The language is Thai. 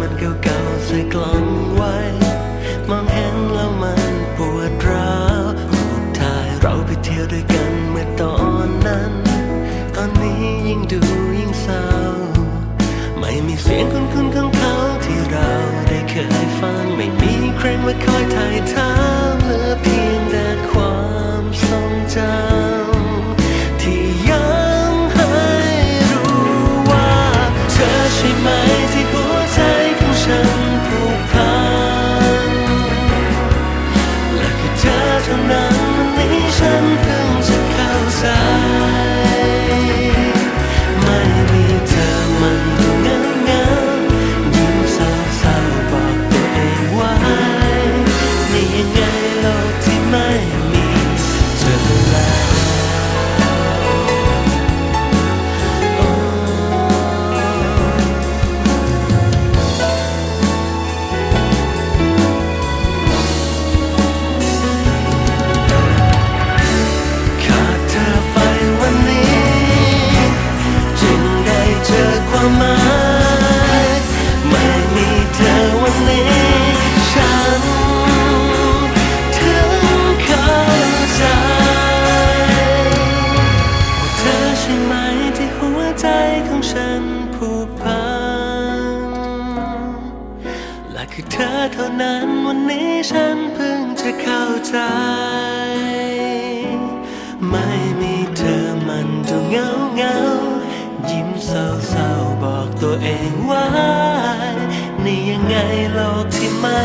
มันเก่าๆใส่กล่องไว้ มองเห็นแล้วมันปวดร้าวรูปถ่ายเราไปเที่ยวด้วยกันเมื่อตอนนั้น ตอนนี้ยิ่งดูยิ่งเศร้า ไม่มีเสียงคุ้นๆของเขาที่เราได้เคยฟัง ไม่มีใครมาคอยถ่ายถามเหลือเพียง นี้ฉันเพิ่งจะเข้าใจ ไม่มีเธอมันจะเหงาเหงายิ้มเศร้าเศร้าบอกตัวเองว่า นี่ยังไงโลกที่ไม่